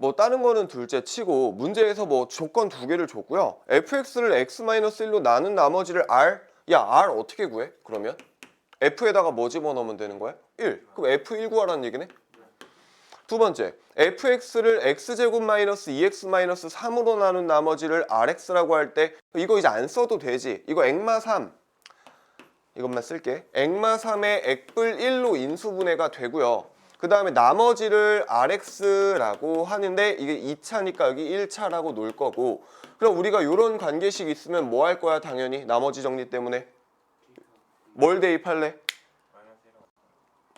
뭐 다른 거는 둘째 치고 문제에서 뭐 조건 두 개를 줬고요. fx를 x-1로 나눈 나머지를 r 야 r 어떻게 구해? 그러면 f에다가 뭐 집어넣으면 되는 거야? 1. 그럼 f1 구하라는 얘기네. 두 번째 fx를 x제곱 마이너스 2x 마이너스 3으로 나눈 나머지를 rx라고 할 때 이거 이제 안 써도 되지. 이거 액마 3 이것만 쓸게. 액마 3의 액불 1로 인수분해가 되고요. 그 다음에 나머지를 RX라고 하는데 이게 2차니까 여기 1차라고 놓을 거고. 그럼 우리가 이런 관계식 있으면 뭐 할 거야 당연히? 나머지 정리 때문에? 뭘 대입할래?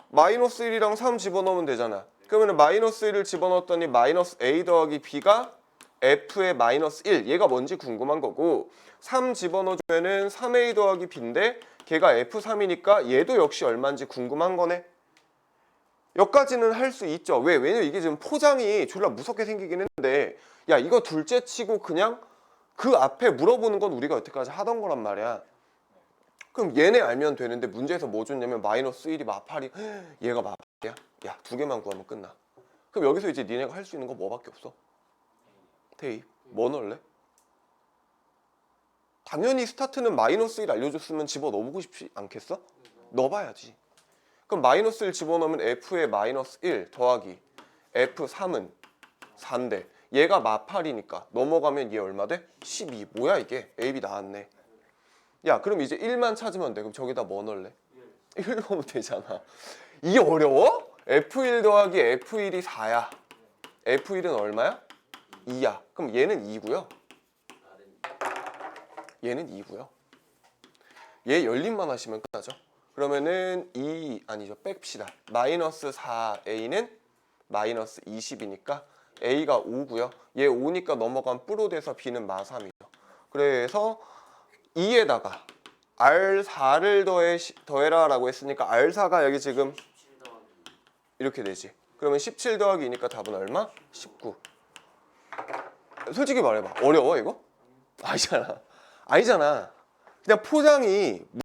마이너스 1이랑 3 집어넣으면 되잖아. 그러면 마이너스 1을 집어넣었더니 마이너스 A 더하기 B가 F의 마이너스 1 얘가 뭔지 궁금한 거고. 3 집어넣어주면 은 3A 더하기 B인데 걔가 F3이니까 얘도 역시 얼마인지 궁금한 거네 여기까지는 할 수 있죠. 왜? 왜냐면 이게 지금 포장이 졸라 무섭게 생기긴 했는데 야 이거 둘째 치고 그냥 그 앞에 물어보는 건 우리가 여태까지 하던 거란 말이야. 그럼 얘네 알면 되는데 문제에서 뭐 줬냐면 마이너스 1이 마팔이 얘가 마팔이야? 야 두 개만 구하면 끝나. 그럼 여기서 이제 니네가 할 수 있는 거 뭐밖에 없어? 대입. 뭐 넣을래? 당연히 스타트는 마이너스 1 알려줬으면 집어넣어보고 싶지 않겠어? 넣어봐야지. 그럼 마이너스 1 집어넣으면 f의 마이너스 1 더하기 f3은 4인데 얘가 마팔이니까 넘어가면 얘 얼마 돼? 12 뭐야 이게? Ab 나왔네. 야 그럼 이제 1만 찾으면 돼. 그럼 저기다 뭐 넣을래? 1 넣으면 되잖아. 이게 어려워? f1 더하기 f1이 4야. F1은 얼마야? 2야. 그럼 얘는 2고요. 얘는 2고요. 얘 열림만 하시면 끝나죠 그러면은 2 아니죠. 뺍시다. 마이너스 4a는 마이너스 20이니까 a가 5고요. 얘 5니까 넘어간 뿌로 돼서 b는 마3이죠. 그래서 2에다가 r4를 더해, 더해라 라고 했으니까 r4가 여기 지금 이렇게 되지. 그러면 17 더하기 2니까 답은 얼마? 19 솔직히 말해봐. 어려워 이거? 아니잖아. 아니잖아. 그냥 포장이